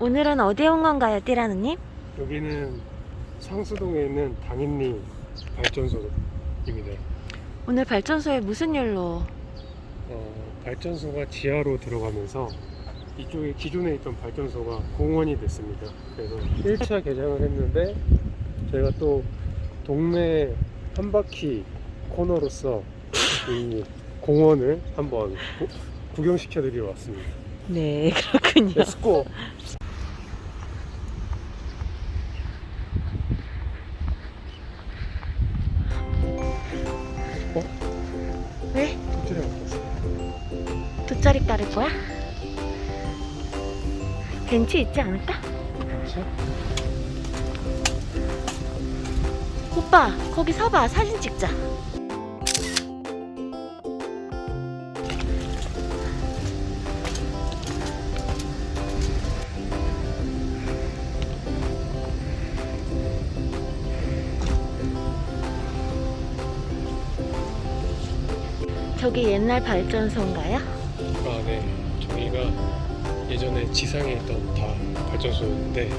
오늘은 어디에 온 건가요, 띠라누님? 여기는 상수동에 있는 당인리 발전소입니다. 오늘 발전소에 무슨 일로? 어, 발전소가 지하로 들어가면서 이쪽에 기존에 있던 발전소가 공원이 됐습니다. 그래서 1차 개장을 했는데 저희가 또 동네 한 바퀴 코너로서 이 공원을 한번 구- 구경시켜 드리러 왔습니다. 네, 그렇군요. 렛츠고! 왜? 돗자리 안 떴어. 돗자리 깔을 거야? 벤치 있지 않을까? 그렇지? 오빠, 거기 서봐. 사진 찍자. 저기 옛날 발전소인가요? 아, 네. 저희가 예전에 지상에 있던 다 발전소였는데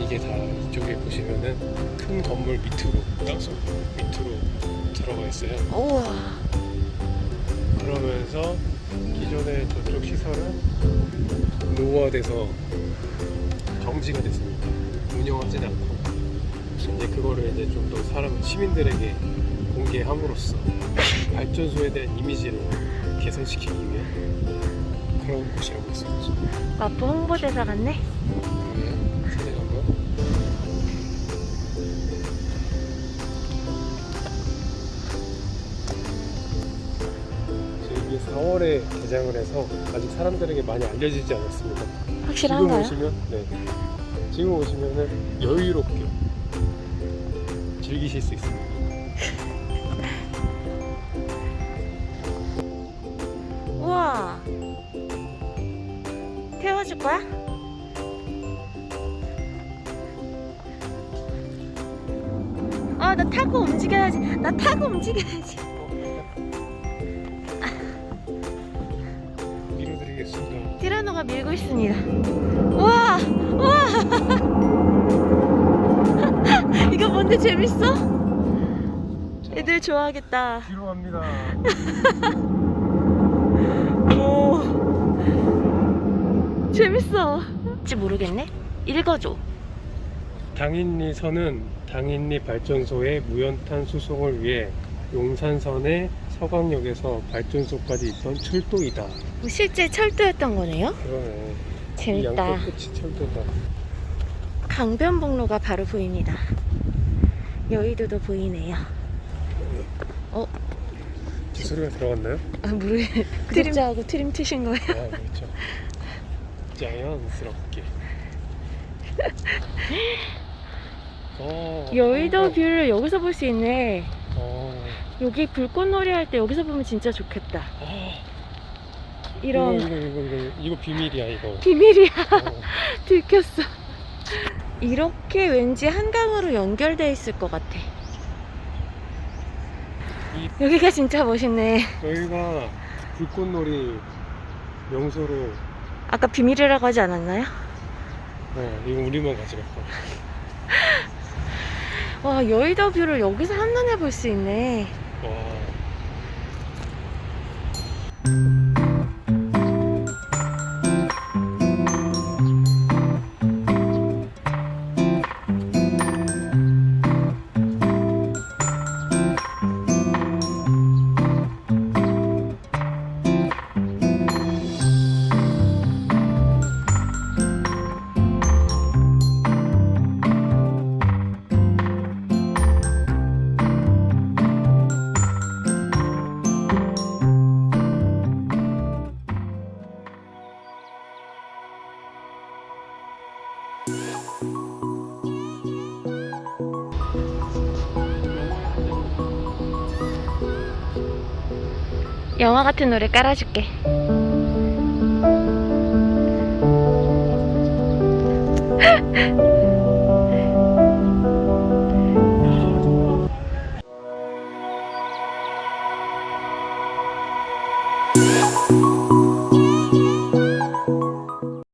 이게 다 이쪽에 보시면은 큰 건물 밑으로 땅속 밑으로 들어가 있어요. 우와. 그러면서 기존의 저쪽 시설은 노후화돼서 정지가 됐습니다. 운영하진 않고 이제 그거를 이제 좀 더 사람 시민들에게 공개함으로써 발전소에 대한 이미지를 개선시키기 위해 그런 곳이라고 했었죠. 마포 홍보대사 같네? 그러면 사진 한번. 이게 4월에 개장을 해서 아직 사람들에게 많이 알려지지 않았습니다. 지금 확실한가요? 오시면 네. 지금 오시면은 여유롭게 즐기실 수 있습니다. 태워줄 거야? 아, 나 타고 움직여야지. 나 타고 움직여야지. 밀어드리겠습니다. 티라노가 밀고 있습니다. 우와! 우와! 이거 뭔데 재밌어? 자, 애들 좋아하겠다. 뒤로 갑니다. 오. 재밌어. 뭔지 모르겠네. 읽어줘. 당인리선은 당인리 발전소의 무연탄 수송을 위해 용산선의 서강역에서 발전소까지 있던 철도이다. 뭐 실제 철도였던 거네요. 그러네. 이 재밌다. 양쪽 끝이 철도다. 강변북로가 바로 보입니다. 여의도도 보이네요. 어? 제 소리가 들어갔나요? 아, 모르 구독자하고 트림 트신 거예요? 아 그렇죠. 자연스럽게. 어, 여의도 어, 뷰를 여기서 볼 수 있네. 어, 여기 불꽃놀이 할 때 여기서 보면 진짜 좋겠다. 아, 이런 이거, 이거 이거 이거 이거 비밀이야 이거. 비밀이야. 어, 들켰어. 이렇게 왠지 한강으로 연결돼 있을 것 같아. 이- 여기가 진짜 멋있네. 여기가 불꽃놀이 명소로 아까 비밀이라고 하지 않았나요? 어, 이거 우리만 있고. 와 여의도 뷰를 여기서 한눈에 볼 수 있네. 와. 영화 같은 노래 깔아줄게.